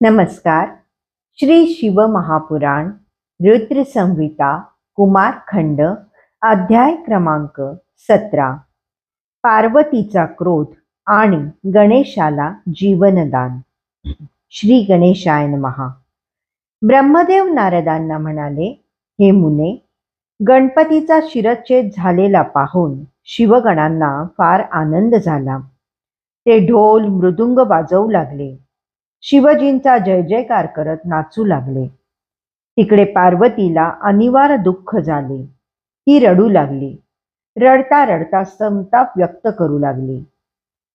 नमस्कार. श्री शिव महापुराण रुद्रसंहिता कुमार खंड अध्याय क्रमांक सतरा. पार्वतीचा क्रोध आणि गणेशाला जीवनदान. श्री गणेशायन महा ब्रह्मदेव नारदांना म्हणाले हे मुने गणपतीचा शिरच्छेद झालेला पाहून शिवगणांना फार आनंद झाला. ते ढोल मृदुंग वाजवू लागले. शिवजींचा जय जयकार करत नाचू लागले. तिकडे पार्वतीला अनिवार्य दुःख झाले. ती रडू लागली. रडता रडता संताप व्यक्त करू लागली.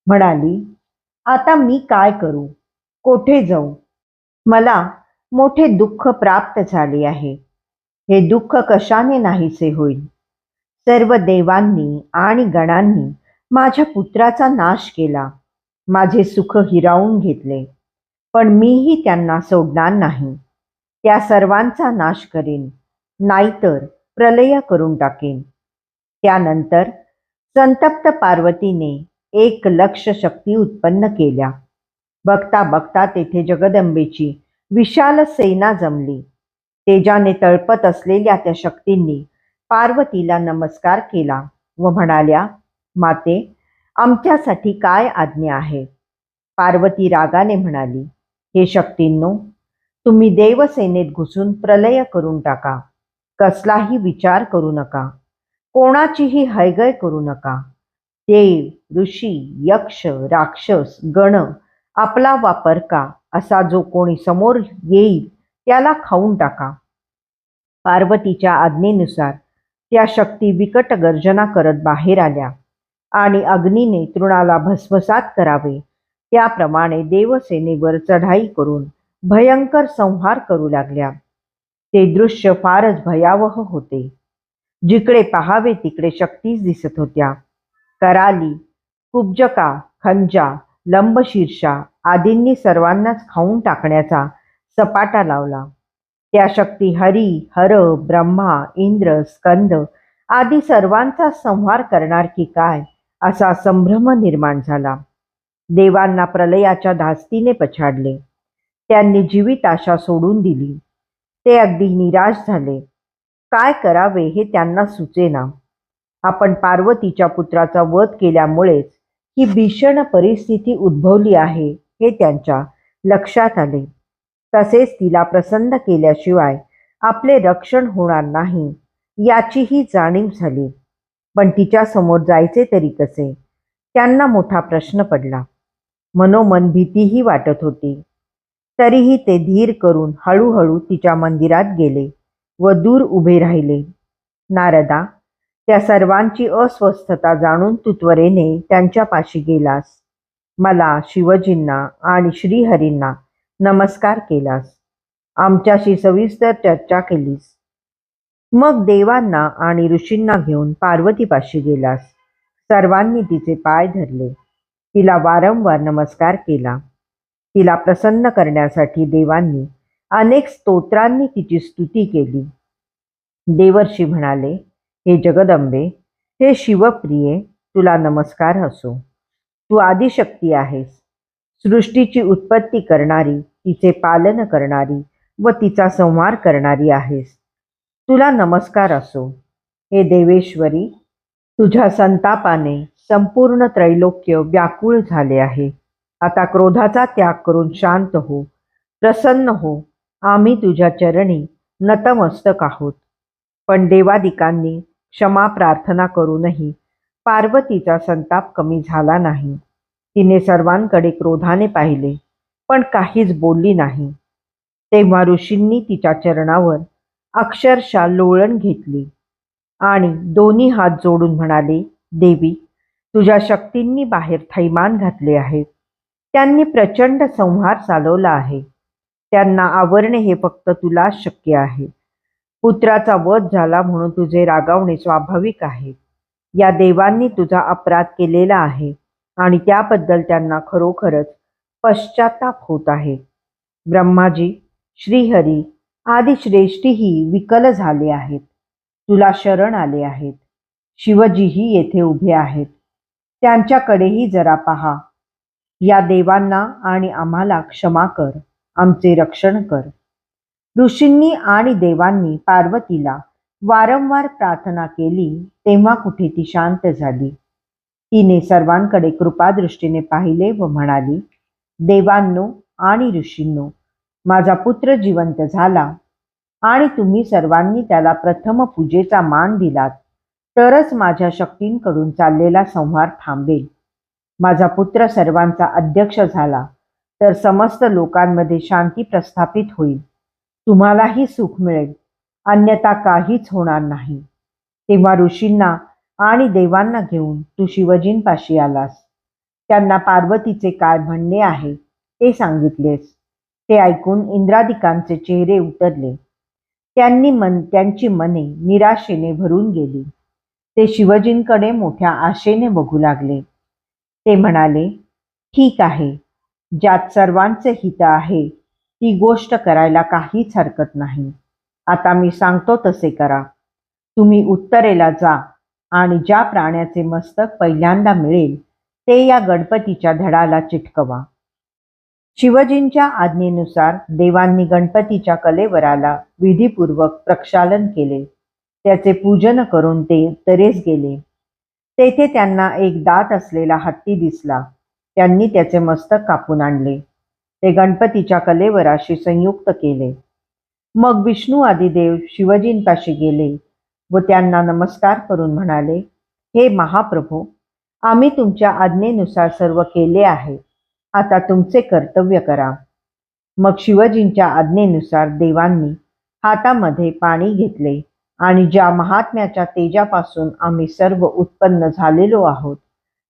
म्हणाली आता मी काय करू? कोठे जाऊ? मला मोठे दुःख प्राप्त झाले आहे. हे दुःख कशाने नाहीसे होईल? सर्व देवांनी आणि गणांनी माझ्या पुत्राचा नाश केला. माझे सुख हिरावून घेतले. पण मीही त्यांना सोडणार नाही. त्या सर्वांचा नाश करेन नाहीतर प्रलय करून टाकेन. त्यानंतर संतप्त पार्वतीने एक लक्ष शक्ती उत्पन्न केल्या. बघता बघता तेथे जगदंबेची विशाल सेना जमली. तेजाने तळपत असलेल्या त्या शक्तींनी पार्वतीला नमस्कार केला व म्हणाल्या माते आमच्यासाठी काय आज्ञा आहे? पार्वती रागाने म्हणाली हे शक्तींनो तुम्ही देवसेनेत घुसून प्रलय करून टाका. कसलाही विचार करू नका. कोणाचीही हयगय करू नका. देव ऋषी यक्ष राक्षस गण आपला वापर का असा जो कोणी समोर येईल त्याला खाऊन टाका. पार्वतीच्या आज्ञेनुसार त्या शक्ती विकट गर्जना करत बाहेर आल्या आणि अग्नीने तृणाला भस्मसात करावे. त्याप्रमाणे देवसेनेवर चढाई करून भयंकर संहार करू लागल्या. ते दृश्य फारच भयावह होते. जिकडे पहावे तिकडे शक्तीच दिसत होत्या. कराली कुब्जका खंजा लंबशीर्षा आदींनी सर्वांनाच खाऊन टाकण्याचा सपाटा लावला. त्या शक्ती हरी हर ब्रह्मा इंद्र स्कंद आदी सर्वांचा संहार करणार की काय असा संभ्रम निर्माण झाला. देवांना प्रलयाच्या धास्तीने पछाडले. त्यांनी जीवित आशा सोडून दिली. ते अगदी निराश झाले. काय करावे हे त्यांना सुचेना. आपण पार्वतीच्या पुत्राचा वध केल्यामुळेच ही भीषण परिस्थिती उद्भवली आहे हे त्यांच्या लक्षात आले. तसेच तिला प्रसन्न केल्याशिवाय आपले रक्षण होणार नाही याचीही जाणीव झाली. पण तिच्या समोर जायचे तरी कसे? त्यांना मोठा प्रश्न पडला. मनोमन भीतीही वाटत होती. तरीही ते धीर करून हळूहळू तिच्या मंदिरात गेले व दूर उभे राहिले. नारदा त्या सर्वांची अस्वस्थता जाणून तू त्वरेने त्यांच्यापाशी गेलास. मला शिवजींना आणि श्रीहरींना नमस्कार केलास. आमच्याशी सविस्तर चर्चा केलीस. मग देवांना आणि ऋषींना घेऊन पार्वतीपाशी गेलास. सर्वांनी तिचे पाय धरले. तिला वारंवार नमस्कार केला. तिला प्रसन्न करण्यासाठी देवांनी अनेक स्तोत्रांनी तिची स्तुती केली. देवर्षी म्हणाले हे जगदंबे हे शिवप्रिये तुला नमस्कार असो. तू आदिशक्ती आहेस. सृष्टीची उत्पत्ती करणारी तिचे पालन करणारी व तिचा संहार करणारी आहेस. तुला नमस्कार असो. हे देवेश्वरी तुझ्या संतापाने संपूर्ण त्रैलोक्य व्याकुळ झाले आहे. आता क्रोधाचा त्याग करून शांत हो. प्रसन्न हो. आम्ही तुझ्या चरणी नतमस्तक आहोत. पण देवादिकांनी क्षमा प्रार्थना करूनही पार्वतीचा संताप कमी झाला नाही. तिने सर्वांकडे क्रोधाने पाहिले पण काहीच बोलली नाही. तेव्हा ऋषींनी तिच्या चरणावर अक्षरशः लोळण घेतली आणि दोन्ही हात जोडून म्हणाले देवी तुझ्या शक्तींनी बाहेर थैमान घातले आहे. त्यांनी प्रचंड संहार चालवला आहे. त्यांना आवरणे हे फक्त तुलाच शक्य आहे. पुत्राचा वध झाला म्हणून तुझे रागावणे स्वाभाविक आहे. या देवांनी तुझा अपराध केलेला आहे आणि त्याबद्दल त्यांना खरोखरच पश्चाताप होत आहे. ब्रह्माजी श्रीहरी आदी श्रेष्ठीही विकल झाले आहेत. तुला शरण आले आहेत. शिवजीही येथे उभे आहेत. त्यांच्याकडेही जरा पहा. या देवांना आणि आम्हाला क्षमा कर. आमचे रक्षण कर. ऋषींनी आणि देवांनी पार्वतीला वारंवार प्रार्थना केली तेव्हा कुठे ती शांत झाली. तिने सर्वांकडे कृपादृष्टीने पाहिले व म्हणाली देवांनो आणि ऋषींनो माझा पुत्र जिवंत झाला आणि तुम्ही सर्वांनी त्याला प्रथम पूजेचा मान दिलात. तरच माझ्या शक्तींकडून चाललेला संहार थांबेल. माझा पुत्र सर्वांचा अध्यक्ष झाला तर समस्त लोकांमध्ये शांती प्रस्थापित होईल. तुम्हालाही सुख मिळेल. अन्यथा काहीच होणार नाही. तेव्हा ऋषींना आणि देवांना घेऊन तू शिवजींपाशी आलास. त्यांना पार्वतीचे काय म्हणणे आहे ते सांगितलेस. ते ऐकून इंद्रादिकांचे चेहरे उतरले. त्यांनी मन त्यांची मने निराशेने भरून गेली. ते शिवजींकडे मोठ्या आशेने बघू लागले. ते म्हणाले ठीक आहे. ज्यात सर्वांचे हित आहे ती गोष्ट करायला काहीच हरकत नाही. आता मी सांगतो तसे करा. तुम्ही उत्तरेला जा आणि ज्या प्राण्याचे मस्तक पहिल्यांदा मिळेल ते या गणपतीच्या धडाला चिटकवा. शिवजींच्या आज्ञेनुसार देवांनी गणपतीच्या कलेवराला विधीपूर्वक प्रक्षालन केले. त्याचे पूजन करून ते तरेस गेले. तेथे त्यांना एक दात असलेला हत्ती दिसला. त्यांनी त्याचे मस्तक कापून आणले. ते गणपतीच्या कलेवराशी संयुक्त केले. मग विष्णू आदी देव शिवजींपाशी गेले व त्यांना नमस्कार करून म्हणाले हे महाप्रभू आम्ही तुमच्या आज्ञेनुसार सर्व केले आहे. आता तुमचे कर्तव्य करा. मग शिवजींच्या आज्ञेनुसार देवांनी हातामध्ये पाणी घेतले. आणि ज्या महात्म्याच्या तेजापासून आम्ही सर्व उत्पन्न झालेलो आहोत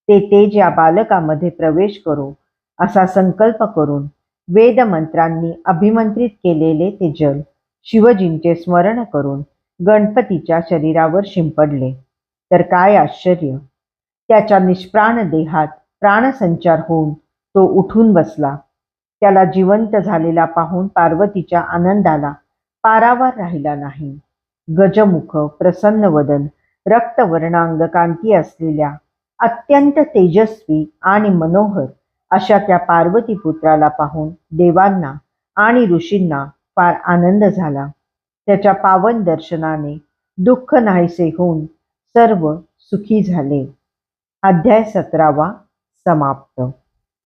ते तेज या बालकामध्ये प्रवेश करो असा संकल्प करून वेदमंत्रांनी अभिमंत्रित केलेले ते जल शिवजींचे स्मरण करून गणपतीच्या शरीरावर शिंपडले. तर काय आश्चर्य! त्याच्या निष्प्राण देहात प्राणसंचार होऊन तो उठून बसला. त्याला जिवंत झालेला पाहून पार्वतीच्या आनंदाला पारावार राहिला नाही. गजमुख प्रसन्न वदन रक्तवर्णांग कांती असलेल्या अत्यंत तेजस्वी आणि मनोहर अशा त्या पार्वती पुत्राला पाहून देवांना आणि ऋषींना फार आनंद झाला. त्याच्या पावन दर्शनाने दुःख नाहीसे होऊन सर्व सुखी झाले. अध्याय सतरावा समाप्त.